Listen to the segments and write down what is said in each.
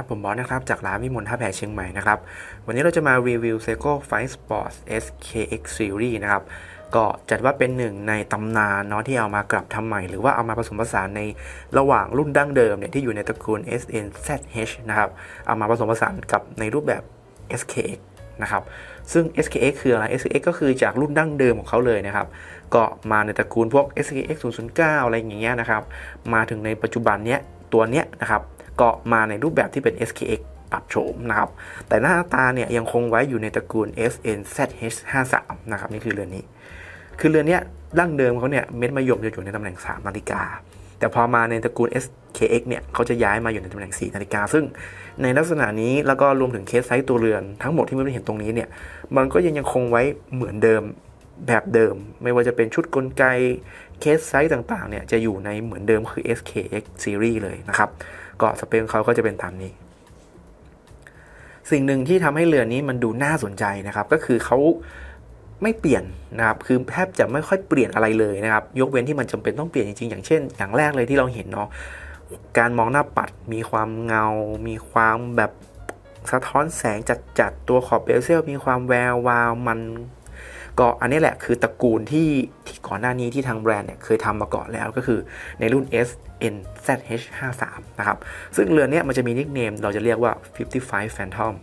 สวัสดีครับ ผมบอสนะครับ จากร้านวิมลท่าแพเชียงใหม่นะครับ วันนี้เราจะมารีวิว Seiko Fight Sports SKX Series นะครับ ก็จัดว่าเป็นหนึ่งในตำนานเนาะที่เอามากลับทำใหม่ หรือว่าเอามาผสมผสานในระหว่างรุ่นดั้งเดิมเนี่ยที่อยู่ในตระกูล SNZH นะครับ เอามาผสมผสานกับในรูปแบบ SKX นะครับ ซึ่ง SKX คืออะไร SKX ก็คือจากรุ่นดั้งเดิมของเขาเลยนะครับ ก็มาในตระกูลพวก SKX 009 อะไรอย่างเงี้ยนะครับ มาถึงในปัจจุบันเนี้ยตัวเนี้ยนะครับ ก็มาในรูปแบบที่เป็น SKX ปรับโฉมนะครับ แต่หน้าตาเนี่ยยังคงไว้อยู่ในตระกูล SNZH53 นะครับนี่คือเรือนนี้ คือเรือนนี้ดั้งเดิมเขาเนี่ยเม็ดมะยมจะอยู่ในตำแหน่ง 3 นาฬิกา แต่พอมาในตระกูล SKX เนี่ยเขาจะย้ายมาอยู่ในตำแหน่ง 4 นาฬิกา ซึ่งในลักษณะนี้แล้วก็รวมถึงเคสไซส์ตัวเรือนทั้งหมดที่ไม่ได้เห็นตรงนี้เนี่ยมันก็ยังยังคงไว้เหมือนเดิม แบบเดิม ไม่ว่าจะเป็นชุดกลไกเคสไซส์ต่างๆเนี่ยจะอยู่ในเหมือนเดิมคือ SKX Series เลยนะครับ ก็สเปคเขาก็จะเป็นตามนี้ สิ่งหนึ่งที่ทำให้เรือนี้มันดูน่าสนใจนะครับ ก็คือเขาไม่เปลี่ยนนะครับ คือแทบจะไม่ค่อยเปลี่ยนอะไรเลยนะครับ ยกเว้นที่มันจำเป็นต้องเปลี่ยนจริงๆ อย่างเช่น อย่างแรกเลยที่เราเห็นเนาะ การมองหน้าปัดมีความเงา มีความแบบสะท้อนแสงจัดๆ ตัวขอบเบลเซลมีความแวววาว มัน ก็อันนี้แหละคือตระกูลที่ที่ก่อนหน้านี้ที่ทางแบรนด์เนี่ยเคยทำมาก่อนแล้วก็คือในรุ่น SNZH53 นะครับ ซึ่งเรือนเนี้ยมันจะมีนิกเนมเราจะเรียกว่า 55 Phantom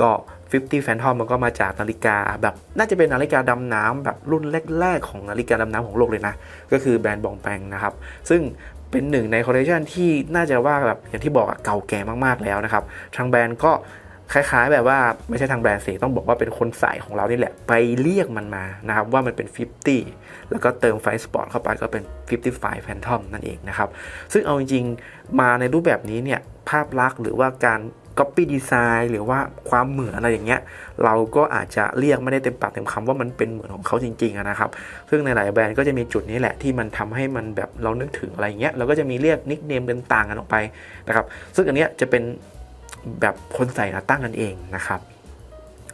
ก็ 50 Phantom มันก็มาจากนาฬิกาแบบน่าจะเป็นนาฬิกาดำน้ำแบบรุ่นแรก ๆ ของนาฬิกาดำน้ำของโลกเลยนะ ก็คือแบรนด์บองแปงนะครับ ซึ่งเป็นหนึ่งในคอลเลคชันที่น่าจะว่าแบบอย่างที่บอกอะเก่าแก่มากๆแล้วนะครับ ทางแบรนด์ก็ คล้ายๆ แบบว่าไม่ใช่ทางแบรนด์สิต้องบอกว่าเป็นคนใส่ของเรานี่แหละ ไปเรียกมันมานะครับว่ามันเป็น 50 แล้วก็เติมไฟสปอร์ตเข้าไปก็เป็น 55 Phantom นั่นเองนะครับ ซึ่งเอาจริงๆ มาในรูปแบบนี้เนี่ย ภาพลักษณ์หรือว่าการ Copy Design หรือว่าความเหมือนอะไรอย่างเงี้ย เราก็อาจจะเรียกไม่ได้เต็มปากเต็มคำว่ามันเป็นเหมือนของเขาจริงๆนะครับ ซึ่งในหลายแบรนด์ก็จะมีจุดนี้แหละที่มันทำให้มันแบบเรานึกถึงอะไรอย่างเงี้ยเราก็จะมีเรียกนิกเนมกันต่างกันออกไปนะครับ ซึ่งอันเนี้ยจะเป็น แบบคนใส่นะตั้งกันเองนะครับ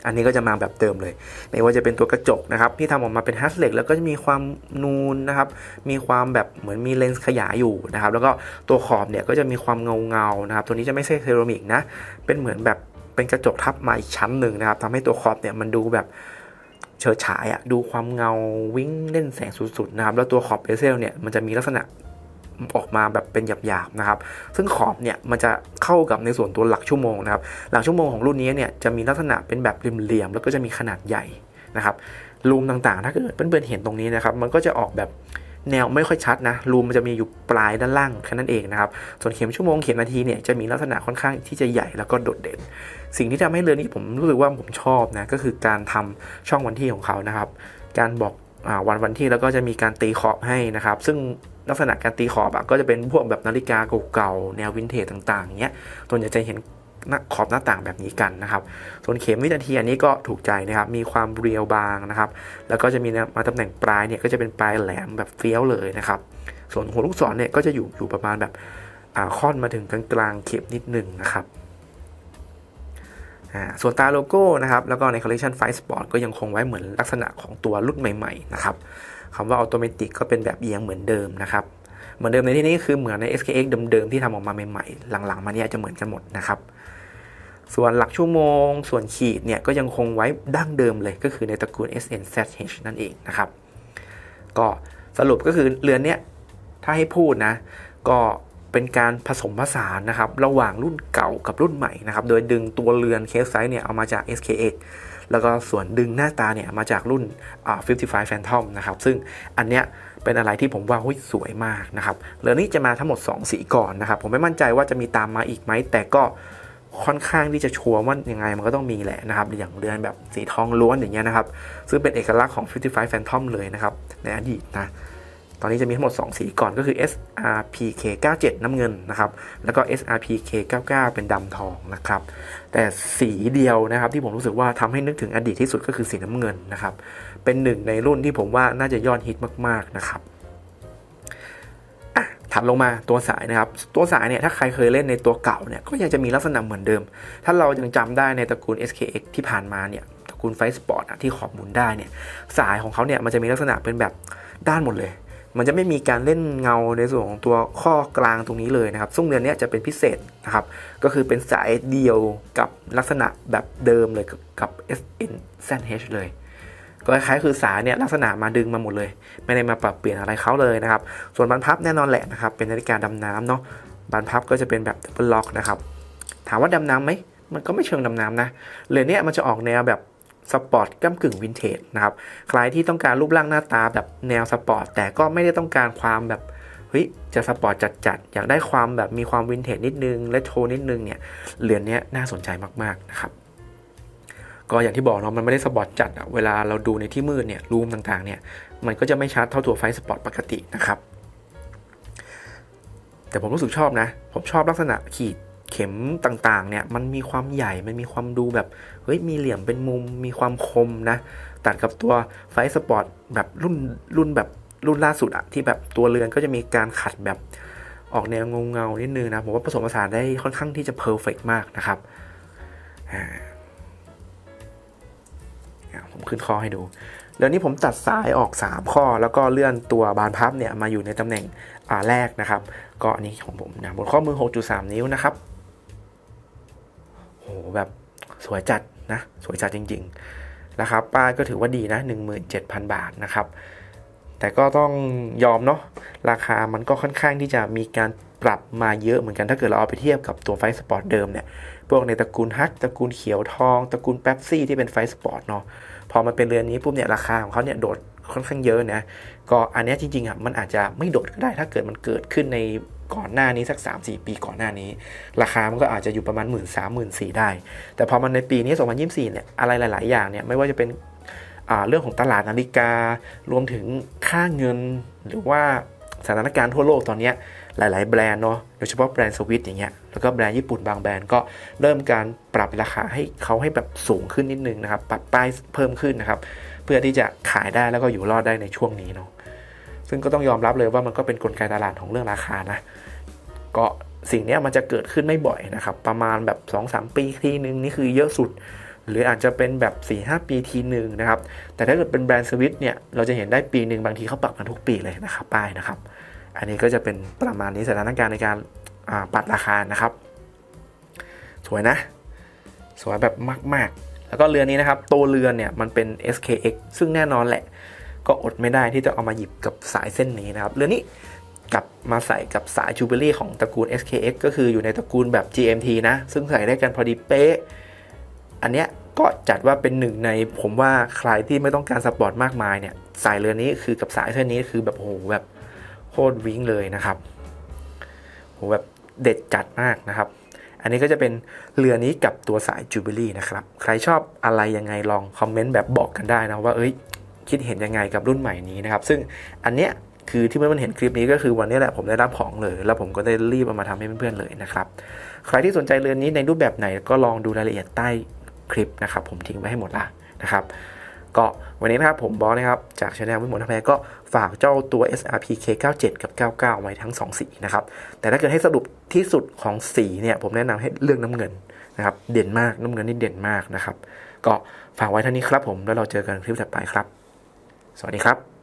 อันนี้ก็จะมาแบบเติมเลย ไม่ว่าจะเป็นตัวกระจกนะครับที่ทำออกมาเป็นฮัสเล็กแล้วก็จะมีความนูนนะครับ มีความแบบเหมือนมีเลนส์ขยายอยู่นะครับ แล้วก็ตัวขอบเนี่ยก็จะมีความเงาเงานะครับ ตัวนี้จะไม่ใช่เซรามิกนะ เป็นเหมือนแบบเป็นกระจกทับมาอีกชั้นหนึ่งนะครับทำให้ตัวขอบเนี่ยมันดูแบบเฉิดฉายอะดูความเงาวิ่งเล่นแสงสุดๆนะครับ แล้วตัวขอบเบเซลเนี่ยมันจะมีลักษณะ ออกมาแบบเป็นหยาบๆนะครับ ซึ่งขอบเนี่ยมันจะเข้ากับในส่วนตัวหลักชั่วโมงนะครับ หลักชั่วโมงของรุ่นนี้เนี่ยจะมีลักษณะเป็นแบบเหลี่ยมๆแล้วก็จะมีขนาดใหญ่นะครับรูมต่างๆ ถ้าเกิดเพื่อนๆเห็นตรงนี้นะครับ มันก็จะออกแบบแนวไม่ค่อยชัดนะรูมมันจะมีอยู่ปลายด้านล่างแค่นั้นเองนะครับ ส่วนเข็มชั่วโมงเข็มนาทีเนี่ยจะมีลักษณะค่อนข้างที่จะใหญ่แล้วก็โดดเด่น สิ่งที่ทำให้เรือนี้ผมรู้สึกว่าผมชอบนะก็คือการทำช่องวันที่ของเขานะครับ การบอกอวันวันที่แล้วก็จะมีการตีขอบให้นะครับ ซึ่ง ลักษณะการตีขอบอะก็จะเป็นพวกแบบนาฬิกาเก่าๆแนววินเทจต่างๆเงี้ยตัวนใหญ่จะเห็นหน้าขอบหน้าต่างแบบนี้กันนะครับ ส่วนเข็มวินาทีอันนี้ก็ถูกใจนะครับ มีความเรียวบางนะครับ แล้วก็จะมีมาตำแหน่งปลายเนี่ยก็จะเป็นปลายแหลมแบบเฟี้ยวเลยนะครับ ส่วนหัวลูกศรเนี่ยก็จะอยู่อยู่ประมาณแบบอ่าค่อนมาถึงกลางๆเข็มนิดหนึ่งนะครับอ่าส่วนตาโลโก้นะครับ แล้วก็ใน Collection Fight Sport ก็ยังคงไว้เหมือนลักษณะของตัวรุ่นใหม่ ๆ นะครับ คำว่า Automatic ก็เป็นแบบเอียงเหมือนเดิมนะครับ เหมือนเดิมในที่นี้คือเหมือนใน SKX เดิมๆที่ทำออกมาใหม่ๆ หลังๆ มาเนี่ยจะเหมือนกันหมดนะครับ ส่วนหลักชั่วโมง ส่วนขีดเนี่ยก็ยังคงไว้ดั้งเดิมเลยก็คือในตระกูล SNZH นั่นเองนะครับ ก็สรุปก็คือเรือนเนี้ยถ้าให้พูดนะ ก็เป็นการผสมผสานนะครับ ระหว่างรุ่นเก่ากับรุ่นใหม่นะครับ โดยดึงตัวเรือนเคสไซส์เนี่ยเอามาจาก SKX แล้วก็ส่วนดึงหน้าตาเนี่ยมาจากรุ่น55 Phantom นะครับซึ่งอันเนี้ยเป็นอะไรที่ผมว่าหุ้ยสวยมากนะครับเรือนนี้จะมาทั้งหมด 2 สีก่อนนะครับผมไม่มั่นใจว่าจะมีตามมาอีกไหมแต่ก็ค่อนข้างที่จะชัวร์ว่ายังไงมันก็ต้องมีแหละนะครับอย่างเรือนแบบสีทองล้วนอย่างเงี้ยนะครับ ซึ่งเป็นเอกลักษณ์ของ55 Phantom เลยนะครับในอดีตนะ ตอนนี้จะมีทั้งหมด 2 สีก่อนก็คือ SRPK 97น้ำเงินนะครับ แล้วก็ SRPK 99เป็นดำทองนะครับ แต่สีเดียวนะครับที่ผมรู้สึกว่าทำให้นึกถึงอดีตที่สุดก็คือสีน้ำเงินนะครับ เป็นหนึ่งในรุ่นที่ผมว่าน่าจะยอดฮิตมากๆนะครับถัดลงมาตัวสายนะครับ ตัวสายเนี่ยถ้าใครเคยเล่นในตัวเก่าเนี่ยก็ยังจะมีลักษณะเหมือนเดิม ถ้าเรายังจำได้ในตระกูล SKX ที่ผ่านมาเนี่ยตระกูลไฟสปอร์ตที่ขอบหมุนได้เนี่ยสายของเขาเนี่ยมันจะมีลักษณะเป็นแบบด้านหมดเลย มันจะไม่มีการเล่นเงาในส่วนของตัวข้อกลางตรงนี้เลยนะครับ ซึ่งเรือนนี้จะเป็นพิเศษนะครับ ก็คือเป็นสายเดียวกับลักษณะแบบเดิมเลยกับ SN ZH เลย ก็คล้ายๆคือสายเนี่ยลักษณะมาดึงมาหมดเลย ไม่ได้มาปรับเปลี่ยนอะไรเขาเลยนะครับ ส่วนบานพับแน่นอนแหละนะครับ เป็นนาฬิกาดำน้ำเนาะบานพับก็จะเป็นแบบดับเบิลล็อกนะครับ ถามว่าดำน้ำไหมมันก็ไม่เชิงดำน้ำนะเรือนเนี้ยมันจะออกแนวแบบ สปอร์ตก้ากึ่งวินเทจนะครับ ใครที่ต้องการรูปร่างหน้าตาแบบแนวสปอร์ตแต่ก็ไม่ได้ต้องการความแบบเฮ้ยจะสปอร์ตจัดๆ อยากได้ความแบบมีความวินเทจนิดนึง และโชว์นิดนึงเนี่ยเรือนนี้น่าสนใจมากๆนะครับ ก็อย่างที่บอกเนาะมันไม่ได้สปอร์ตจัดเวลาเราดูในที่มืดเนี่ยรูมต่างๆเนี่ยมันก็จะไม่ชัดเท่าตัวไฟสปอร์ตปกตินะครับแต่ผมรู้สึกชอบนะ ผมชอบลักษณะขีด เข็มต่างๆเนี่ยมันมีความใหญ่มันมีความดูแบบเฮ้ยมีเหลี่ยมเป็นมุมมีความคมนะตัดกับตัวไฟสปอร์ตแบบรุ่นรุ่นแบบรุ่นล่าสุดอะที่แบบตัวเรือนก็จะมีการขัดแบบออกแนวเงาเงาๆนิดนึงนะ ผมว่าผสมผสานได้ค่อนข้างที่จะเพอร์เฟกมากนะครับผมขึ้นข้อให้ดูเดี๋ยวนี้ผมตัดสายออก 3 ข้อ แล้วก็เลื่อนตัวบานพับเนี่ยมาอยู่ในตำแหน่งอ่าแรกนะครับ ก็อันนี้ของผมนะบนข้อมือ 6.3 นิ้วนะครับ หแบบสวยจัดนะสวยจัดจริงๆนะครับป้ายก็ถือว่าดีนะ 17,000 บาทนะครับแต่ก็ต้องยอมเนาะราคามันก็ค่อนข้างที่จะมีการปรับมาเยอะเหมือนกันถ้าเกิดเราเอาไปเทียบกับตัวไฟสปอร์ตเดิมเนี่ยพวกในตระกูลฮักตระกูลเขียวทองตระกูลแป๊บซี่ที่เป็นไฟสปอร์ตเนาะพอมันเป็นเรือนนี้ปุ๊บเนี่ยราคาของเขาเนี่ยโดดค่อนข้างเยอะนะก็อันนี้จริงๆอะมันอาจจะไม่โดดก็ได้ถ้าเกิดมันเกิดขึ้นใน ก่อนหน้านี้สัก 3-4 ปีก่อนหน้านี้ ราคามันก็อาจจะอยู่ประมาณ 1 3ื่นสามหมื่นสี่ได้ แต่พอมันในปีนี้ 2024 เนี่ยอะไรหลาย ๆ อย่างเนี่ยไม่ว่าจะเป็นเรื่องของตลาดนาฬิกา รวมถึงค่าเงินหรือว่าสถานการณ์ทั่วโลกตอนนี้หลาย ๆ แบรนด์เนาะโดยเฉพาะแบรนด์สวิตอย่างเงี้ยแล้วก็แบรนด์ญี่ปุ่นบางแบรนด์ก็เริ่มการปรับราคาให้เขาให้แบบสูงขึ้นนิดนึงนะครับปรับป้ายเพิ่มขึ้นนะครับ เพื่อที่จะขายได้แล้วก็อยู่รอดได้ในช่วงนี้เนาะ ซึ่งก็ต้องยอมรับเลยว่ามันก็เป็นกลไกตลาดของเรื่องราคานะก็สิ่งนี้มันจะเกิดขึ้นไม่บ่อยนะครับ ประมาณแบบ 2-3 ปีทีนึงนี่คือเยอะสุด หรืออาจจะเป็นแบบ 4-5 ปีทีหนึ่งนะครับ แต่ถ้าเกิดเป็นแบรนด์สวิตเนี่ยเราจะเห็นได้ปีหนึ่งบางทีเขาปรับกันทุกปีเลยนะครับป้ายนะครับ อันนี้ก็จะเป็นประมาณนี้สถานการณ์ในการอ่าปัดราคานะครับ สวยนะ สวยแบบมาก ๆ แล้วก็เรือนนี้นะครับ ตัวเรือนเนี่ยมันเป็น SKX ซึ่งแน่นอนแหละ ก็อดไม่ได้ที่จะเอามาหยิบกับสายเส้นนี้นะครับเรือนนี้กลับมาใส่กับสายจูเบลี่ของตระกูล SKX ก็คืออยู่ในตระกูลแบบ GMT นะ ซึ่งใส่ได้กันพอดีเป๊ะ อันเนี้ยก็จัดว่าเป็นหนึ่งในผมว่าใครที่ไม่ต้องการสปอร์ตมากมายเนี่ย สายเรือนนี้คือกับสายเส้นนี้คือแบบโอ้โหแบบโคตรวิ่งเลยนะครับโหแบบเด็ดจัดมากนะครับ อันนี้ก็จะเป็นเรือนี้กับตัวสายจูเบลี่นะครับ ใครชอบอะไรยังไงลองคอมเมนต์แบบบอกกันได้นะว่าเอ้ย คิดเห็นยังไงกับรุ่นใหม่นี้นะครับ ซึ่งอันเนี้ยคือที่เพื่อนๆเห็นคลิปนี้ก็คือวันนี้แหละผมได้รับของเลย แล้วผมก็ได้รีบเอามาทำให้เพื่อนๆเลยนะครับใครที่สนใจเรือนนี้ในรูปแบบไหนก็ลองดูรายละเอียดใต้คลิปนะครับ ผมทิ้งไว้ให้หมดละนะครับก็วันนี้นะครับผมบอสนะครับ จากช anel วิมลทัพแพรก็ฝากเจ้าตัว SRP K97 กับ 99 ไว้ทั้ง 2 สีนะครับ แต่ถ้าเกิดให้สรุปที่สุดของสีเนี่ย ผมแนะนำให้เลือกน้ำเงินนะครับ เด่นมากน้ำเงินนี่เด่นมากนะครับ ก็ฝากไว้เท่านี้ครับผมแล้วเราเจอกันคลิปถัดไปครับ สวัสดีครับ